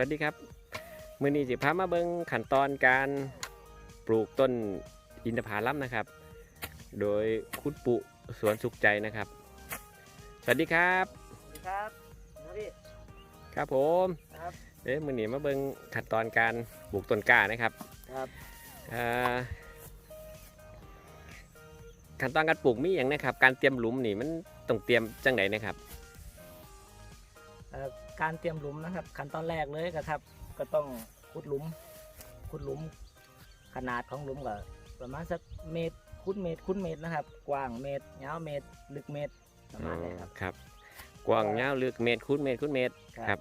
วัสดีครับ มือนี้สิพามาเบิ่งขั้นตอนการปลูกต้นอินทผลัมนะครับ โดยคุณปุสวนสุขใจนะครับ สวัสดีครับสวัสดีครับนะพี่ครับผมครับเอ๊ะมือนี้มาเบิ่งขั้นตอนการปลูกต้นกล้านะครับครับอ่าขั้นตอนการปลูกมีอย่างนะครับ การเตรียมหลุมนี่มันต้องเตรียมจังไหนนะครับเอ่อ การเตรียมหลุมนะครับ ขั้นตอนแรกเลยก็ครับ ก็ต้องขุดหลุมขุดหลุม ขนาดของหลุมก็ประมาณสักเมตรคูณเมตรคูณเมตรนะครับ กว้างเมตรยาวเมตร ลึกเมตรประมาณนี้ครับครับ กว้างยาวลึกเมตรคูณเมตรคูณเมตรครับ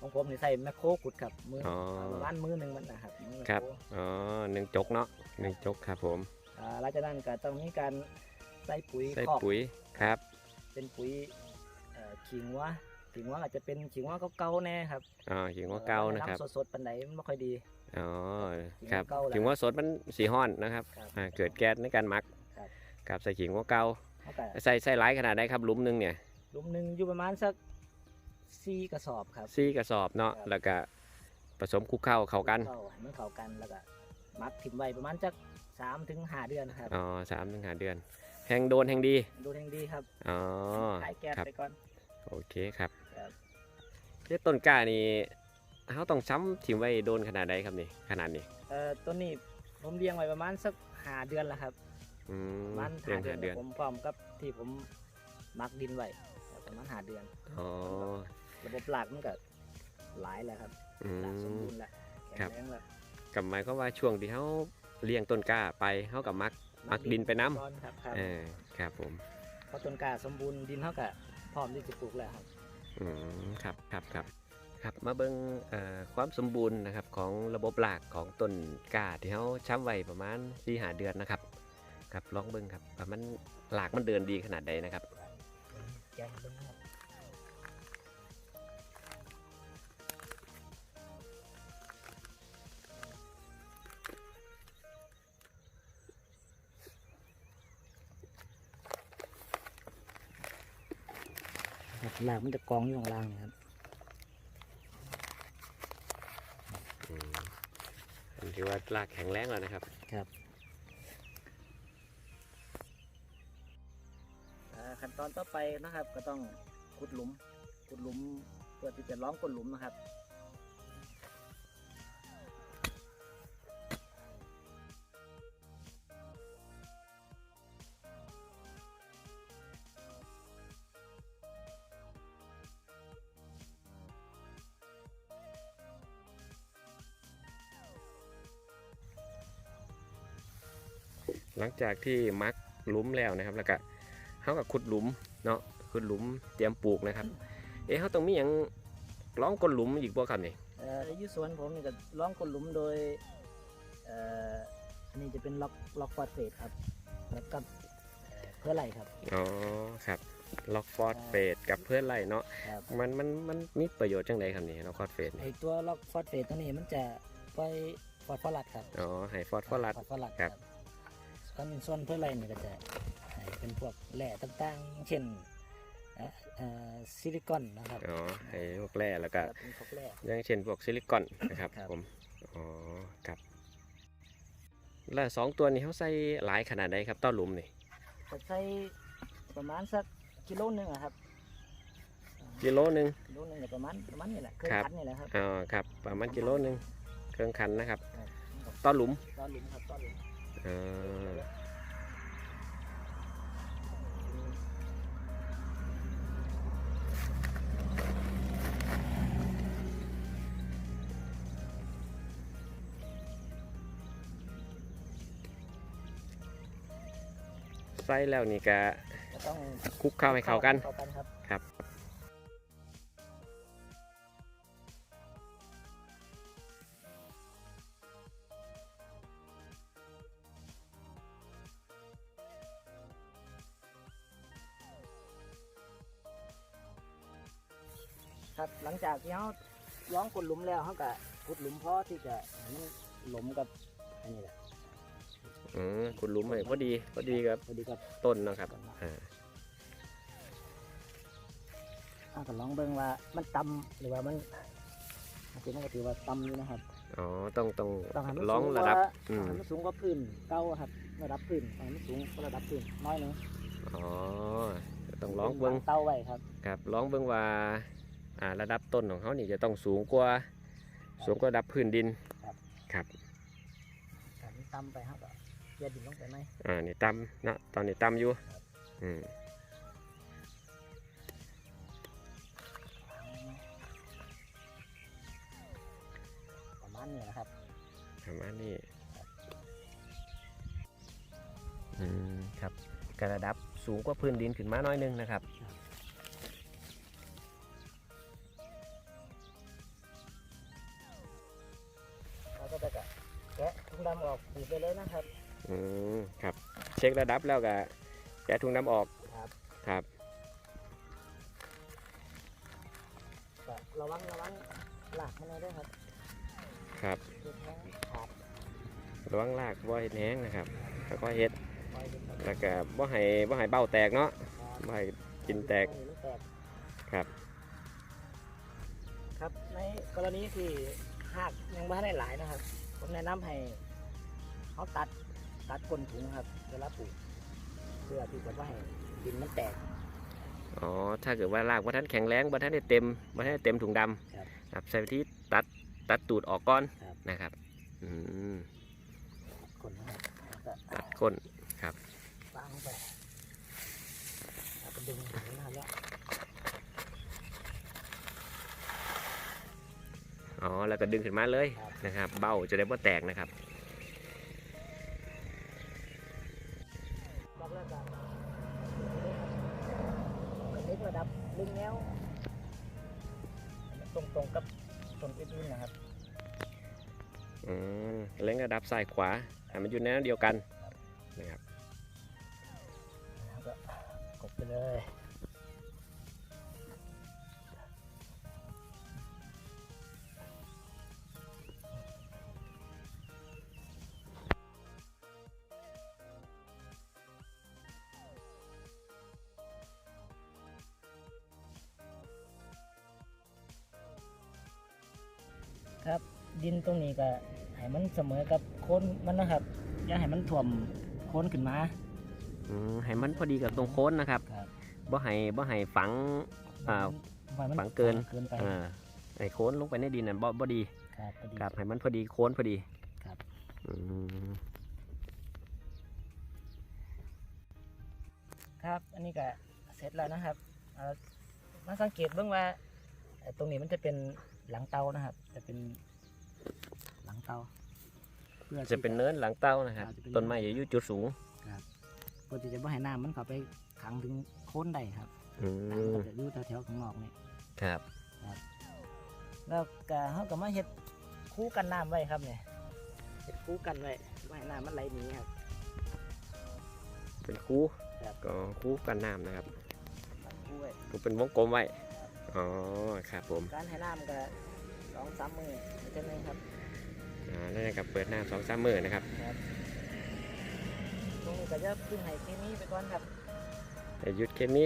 ของผมนี่ใส่แมคโครขุดครับมือออประมาณมือหนึ่งมันนะครับมือแมคครับโครอ๋อหนึ่งจกเนาะหนึ่งจกครับผมอ่าหลังจากนั้นก็ต้องมีการใส่ปุ๋ยใส่คอกปุ๋ยครับ เป็นปุ๋ยเอ่อขิงวะ ขิงวะอาจจะเป็นขิงวะเก่าๆแน่ครับอ๋อหิงว่าเก่านะครับำสดๆปันไหนมันไม่ค่อยดีอ๋อขิงครับว่าเก่าแหละหิงว่าสดมันสีห้อนนะครับครับอ่าเกิดแก๊สในการหมักครับกับใส่ขิงว่าเก่าเขาก็ใส่ใส่หลายขนาดได้ครับหลุมหนึงเนี่ยหลุมหนึ่งอยู่ประมาณสักสี่กระสอบครับซี่กระสอบเนาะครับแล้วก็ผสมคลุกเข้าเข้ากันเข้าให้มันเข้ากันแล้วก็มัดถิ่มไว้ประมาณสักสามถึงห้าเดือนครับอ๋อสามถึงห้าเดือน แห่งโดนแห่งดีดูแห่งดีครับอ๋อขายแก๊สครับไปก่อนโอเคครับ ครับเอ๊ะต้นกล้านี่เขาต้องช้ำถิ่มไว้โดนขนาดใดครับนี่ขนาดนี้เอ่อต้นนี้ผมเลี้ยงไว้ประมาณสักห้าเดือนแล้วครับอืมประมันเดือห้านเดือห้านเดือนผมพร้อมกับที่ผมมักดินไว้ประมาณห้าเดือน อ๋อระบบหลักมันก็หลายแล้วครับอืหลักสมม บูรณ์แล้วแข็ครังบแรงแล้วกับหมายความว่าช่วงที่เขาเลี้ยงต้นกล้าไปเขากับมัก มักดินไปน้ำก่อนครับครับเออครับผม เพราะต้นกล้าสมบูรณ์ดินเท่ากับพร้อมที่จะปลูกแล้วครับ อืมครับครับครับครับมาเบิ่งเอ่อความสมบูรณ์นะครับของระบบหลากของต้นกาที่เขาช้ำไว้ประมาณสี่หาเดือนนะครับครับลองเบิ่งครับว่ามันรากมันเดินดีขนาดใดนะครับแกงเบิ้งครับ หลากมันจะกองอยู่ข้างล่างนะครับอืมอันที่ว่ารากแข็งแรงแล้วนะครับ ครับขั้นตอนต่อไปนะครับ ก็ต้องขุดหลุมขุดหลุมเพื่อที่จะล้อมก้นหลุมนะครับ หลังจากที่มักหลุมแล้วนะครับ แล้วก็เขาก็ขุดหลุมเนาะขุดหลุมเตรียมปลูกนะครับ เอ๊ะเขาต้องมีอย่างร้องก้นหลุมอีกบ่ครับนี่เอ่ออยุสวนผมนี่ก็ล้อมก้นหลุมโดยเอ่ออันนี้จะเป็นล็อกล็อกฟอสเฟตครับแล้วกับเอ่อเพื่ออะไรครับ อ๋อครับล็อกฟอสเฟตกับเพื่อนไล่เนาะครับ มันมันมันมีประโยชน์จังไดครับนี่ล็อกฟอสเฟตไอตัวล็อกฟอสเฟตตัวนี้มันจะไปฟอสฟอรัสครับอ๋อให้ฟอสฟอรัส ฟอสฟอรัสครับ ส่วนส่วนเพื่ออะไรนี่ก็จะให้เป็นพวกแร่ต่างๆ เช่นเอ่อเอ่อซิลิคอนนะครับอ๋อให้พวกแร่แล้วก็เป็นพวกแร่อย่างเช่นพวกซิลิคอนนะครับครับผมอ๋อครับแล้วสองตัวนี้เขาใส่หลายขนาดใดครับต้อหลุมนี่ก็ใช้ประมาณสักกิโลหนึงอะครับกิโลหนึ่งกิโลหนึงเนี่ยประมาณประมาณนี่แหละเครื่องครับคันนี่แหละครับอ๋อครับประมาณกิโลหนึ่งเครื่องคันนะครับครับต้อหลุมต้อนหลุมครับต้อนหลุม อ๋อใส่แล้วนี่ก็ก็ต้องคลุกเข้าให้เข้ากันเข้ากันครับ หลังจากที่เขาล้องกดหลุมแล้วเขาก็ขุดหลุมพอที่จะให้มันหลุมกับอันนี้แหละอืมคุณหลุมให้พอดีพอดีกับพอดีกับต้นเนาะครับอ่าเขาก็ลองเบิ่งว่ามันต่ำหรือว่ามันคือมันก็ถือว่าต่ำอยู่นะครับอ๋อต้องต้องต้องให้มันร้องสูกระว่าดับอืมให้มันสูงกว่าพื้นเก่าครับระดับพื้นให้มันสูงกว่าระดับพื้นน้อยหนึงอ๋อต้องร้องเบิ้งเตาไว้ครับ ครับร้องเบิ้งว่าอ่า ระดับต้นของเขานี่จะต้องสูงกว่าสูงกว่าระดับพื้นดินครับ ครับถ้ามันต่ำไปครับก็เกลี่ยดินลงไปไหมอ่านี่ต่ำนะตอนนี้ต่ำอยู่อืมประมาณนี้นะครับประมาณนี้อืมครับกระดับสูงกว่าพื้นดินขึ้นมาหน้อยหนึงนะครับ ดำออกบีบไปเลยนะครับ อืมครับ เช็คระดับแล้วก็แกะถุงน้ำออกครับ ครับก็ระวังระวังหลากมันเลยด้วยครับครับคือแทงขาดระวังลากบ่เห็ดแห้งนะครับ แล้วก็เห็ดปล่อยเป็นแบบแล้วก็บ่ให้บ่ให้เบ้าแตกเนาะบ่ให้กินแตกแตกครับ ครับในกรณีที่หากยังไม่ได้หลายนะครับ ผมแนะนำให้ เขาตัดตัดก้นถุงครับเวลาปลูกเพื่อที่จะว่าให้ดินมันแตก อ๋อ ถ้าเกิดว่ารากบ่ทันแข็งแรงบ่ทันได้เต็มบ่ทันได้เต็มถุงดำครับครับใช้วิธีตัดตัดตูดออกก่อนครับ นะครับอืมคนนะครับแล้วก็ตัดก้นวางลงไปแล้วก็ดึงถุงนะครับแล้วอ๋อแล้วก็ดึงขึ้นมาเลยครับนะครับ เบ้าจะได้บ่แตกนะครับ กับต้นอื่นๆนะครับอืมเล็งระดับซ้ายขวาให้มันอยู่ในแนวเดียวกันนะครับ แล้วก็กดไปเลย ดินตรงนี้ก็ให้มันเสมอกับโคนมันนะครับอย่าให้มันถ่วมโคนขึ้นมาอืมให้มันพอดีกับตรงโค้นนะครับครับบ่ให้บ่ให้ฝัง อ่า ให้มันฝังเกิน เกินไปอ่าไอ้โค้นลงไปในดินน่ะบ่บ่ดีครับพอดี ครับให้มันพอดีโค้นพอดีครับ อืมครับ อันนี้ก็เสร็จแล้วนะครับเอ่อมาสังเกตเบื้องว่าเอ่อตรงนี้มันจะเป็นหลังเตานะครับ จะเป็นหลั งเตาเพื่อที่จะเป็นเนินหลังเต้านะครับอ่าจะเป็น ต้นไม้จะอยู่จุดสูงเพื่อที่จะไม่ให้น้ำมันเข้าไปขังถึงโคนได้ครับอืน้ำมก็จะอยู่แถวๆข้างนอกนี่ครับแล้วก็เขาก็มาเฮ็ดคู่กันน้ำไว้ครับเนี่ยเฮ็ดคู่กันไว้ไม่ให้น้ำมันไหลหนีครับ เป็นคูครับ ก็คูกันน้ำนะครับคู่ไว้ก็เป็นวงกลมไว้อ๋อครับผมการให้น้ำก็สองสามมือเท่านั้นครับ อ่านั่นนะครับเปิดน้ำสองสามมือนะครับตรงนี้ก็จะพึ่งให้เคมีไปก่อนครับแต่หยุดเคมี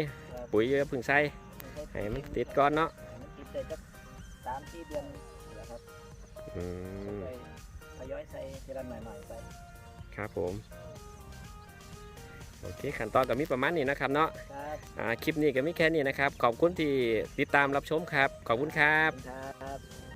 ปุ๋ยเยอะพึ่งใส่ให้มันติดก้อนเนาะให้มันติดได้จักสามสี่เดือนแล้วครับอืมไปทยอยใส่ทีละหน่อยๆไปครับผมโอเคขั้นตอนก็มีประมาณนี้นะครับเนาะครับอ่าคลิปนี้ก็มีแค่นี้นะครับ ขอบคุณที่ติดตามรับชมครับ ขอบคุณครับครับ